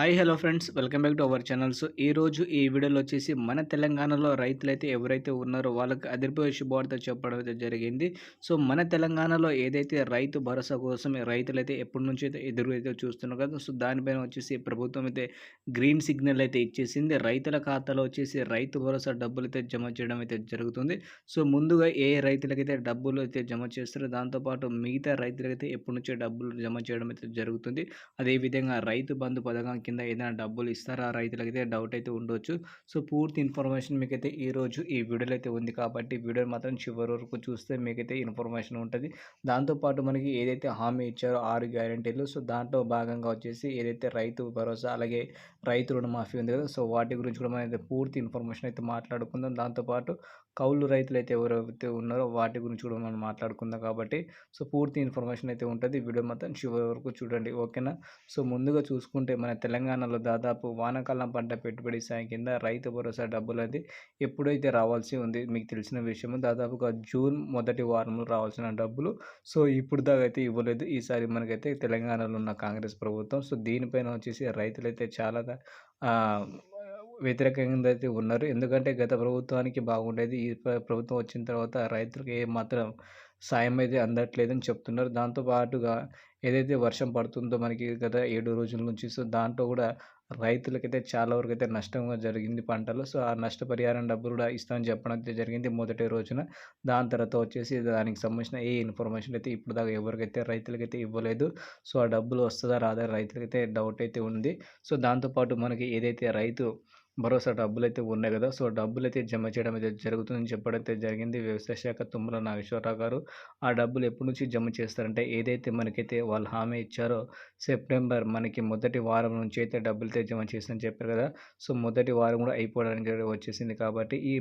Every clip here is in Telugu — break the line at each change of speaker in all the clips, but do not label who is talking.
Hi hello friends welcome back to our channels ఈరోజు ఈ వీడియోలో వచ్చేసి మన తెలంగాణలో రైతులైతే ఎవరైతే ఉన్నారో వాళ్ళకి అదిరిపోయే శుభవార్త చెప్పడం అయితే జరిగింది. సో మన తెలంగాణలో ఏదైతే రైతు భరోసా కోసం రైతులైతే ఎప్పటి నుంచి అయితే ఎదురు అయితే చూస్తున్నారు కదా సో దానిపైన వచ్చేసి ప్రభుత్వం అయితే గ్రీన్ సిగ్నల్ అయితే ఇచ్చేసింది. రైతుల ఖాతాలో వచ్చేసి రైతు భరోసా డబ్బులు అయితే జమ చేయడం అయితే జరుగుతుంది. సో ముందుగా ఏ రైతులకైతే డబ్బులు అయితే జమ చేస్తారో దాంతోపాటు మిగతా రైతులకైతే ఎప్పటి నుంచో డబ్బులు జమ చేయడం అయితే జరుగుతుంది. అదేవిధంగా రైతు బంధు పథకం కింద ఏదైనా డబ్బులు ఇస్తారా రైతులకైతే డౌట్ అయితే ఉండొచ్చు. సో పూర్తి ఇన్ఫర్మేషన్ మీకైతే ఈరోజు ఈ వీడియోలో అయితే ఉంది కాబట్టి వీడియో మాత్రం చివరి వరకు చూస్తే మీకైతే ఇన్ఫర్మేషన్ ఉంటుంది. దాంతోపాటు మనకి ఏదైతే హామీ ఇచ్చారో ఆరు గ్యారంటీలు సో దాంట్లో భాగంగా వచ్చేసి ఏదైతే రైతు భరోసా అలాగే రైతు రుణమాఫీ ఉంది కదా సో వాటి గురించి కూడా మనం పూర్తి ఇన్ఫర్మేషన్ అయితే మాట్లాడుకుందాం. దాంతోపాటు కౌలు రైతులు అయితే ఎవరైతే ఉన్నారో వాటి గురించి కూడా మనం మాట్లాడుకుందాం కాబట్టి సో పూర్తి ఇన్ఫర్మేషన్ అయితే ఉంటుంది. వీడియో మాత్రం చివరి వరకు చూడండి. ఓకేనా? సో ముందుగా చూసుకుంటే మన తెలంగాణలో దాదాపు వానాకాలం పంట పెట్టుబడి సాయం కింద రైతు భరోసా డబ్బులు అది ఎప్పుడైతే రావాల్సి ఉంది మీకు తెలిసిన విషయము దాదాపుగా జూన్ మొదటి వారంలో రావాల్సిన డబ్బులు. సో ఇప్పుడు దాకా అయితే ఇవ్వలేదు. ఈసారి మనకైతే తెలంగాణలో ఉన్న కాంగ్రెస్ ప్రభుత్వం. సో దీనిపైన వచ్చేసి రైతులైతే చాలా వ్యతిరేకంగా అయితే ఉన్నారు. ఎందుకంటే గత ప్రభుత్వానికి బాగుండేది. ఈ ప్రభుత్వం వచ్చిన తర్వాత రైతులకు ఏ మాత్రం సాయం అయితే అందట్లేదని చెప్తున్నారు. దాంతోపాటుగా ఏదైతే వర్షం పడుతుందో మనకి గత ఏడు రోజుల నుంచి సో దాంట్లో కూడా రైతులకైతే చాలా వరకు అయితే నష్టంగా జరిగింది పంటలు. సో ఆ నష్టపరిహారం డబ్బులు కూడా ఇస్తామని చెప్పడం అయితే జరిగింది మొదటి రోజున. దాని తర్వాత వచ్చేసి దానికి సంబంధించిన ఏ ఇన్ఫర్మేషన్ అయితే ఇప్పుడు దాకా ఎవరికైతే రైతులకైతే ఇవ్వలేదు సో ఆ డబ్బులు వస్తుందా రాదా రైతులకైతే డౌట్ అయితే ఉంది. సో దాంతోపాటు మనకి ఏదైతే రైతు భరోసా డబ్బులు అయితే ఉన్నాయి కదా. సో డబ్బులు అయితే జమ చేయడం అయితే జరుగుతుందని చెప్పడైతే జరిగింది. వ్యవసాయ శాఖ తుమ్మల నాగేశ్వరరావు గారు ఆ డబ్బులు ఎప్పటి నుంచి జమ చేస్తారంటే ఏదైతే మనకైతే వాళ్ళు హామీ ఇచ్చారో సెప్టెంబర్ మనకి మొదటి వారం నుంచి అయితే డబ్బులు అయితే జమ చేస్తారని చెప్పారు కదా. సో మొదటి వారం కూడా అయిపోవడానికి వచ్చేసింది కాబట్టి ఈ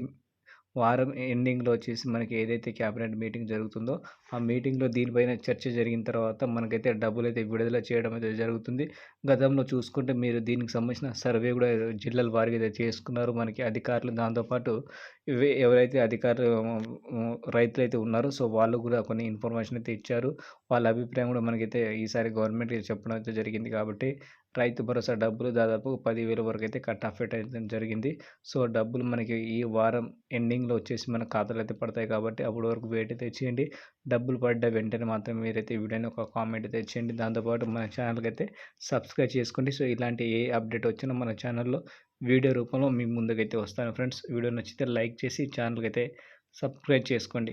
వారం ఎండింగ్లో వచ్చేసి మనకి ఏదైతే క్యాబినెట్ మీటింగ్ జరుగుతుందో ఆ మీటింగ్లో దీనిపైన చర్చ జరిగిన తర్వాత మనకైతే డబ్బులు అయితే విడుదల చేయడం అయితే జరుగుతుంది. గతంలో చూసుకుంటే మీరు దీనికి సంబంధించిన సర్వే కూడా జిల్లాల వారికి అయితే చేసుకున్నారు. మనకి అధికారులు దాంతోపాటు ఎవరైతే అధికారులు రైతులు అయితే ఉన్నారో సో వాళ్ళు కూడా కొన్ని ఇన్ఫర్మేషన్ అయితే ఇచ్చారు. వాళ్ళ అభిప్రాయం కూడా మనకైతే ఈసారి గవర్నమెంట్ చెప్పడం అయితే జరిగింది కాబట్టి రైతు భరోసా డబ్బులు దాదాపు పదివేల వరకు అయితే కట్ ఆఫ్ అయితే జరిగింది. సో డబ్బులు మనకి ఈ వారం ఎండింగ్లో వచ్చేసి మన ఖాతాలు అయితే పడతాయి కాబట్టి అప్పటి వరకు వెయిట్ అయితే చేయండి. డబ్బులు పడ్డ వెంటనే మాత్రం మీరైతే వీడియోని ఒక కామెంట్ అయితే చేయండి. దాంతోపాటు మన ఛానల్కి అయితే సబ్స్క్రైబ్ చేసుకోండి. సో ఇలాంటి ఏ అప్డేట్ వచ్చినా మన ఛానల్లో వీడియో రూపంలో మీ ముందుకైతే వస్తాను. ఫ్రెండ్స్ వీడియో నచ్చితే లైక్ చేసి ఛానల్కి అయితే సబ్స్క్రైబ్ చేసుకోండి.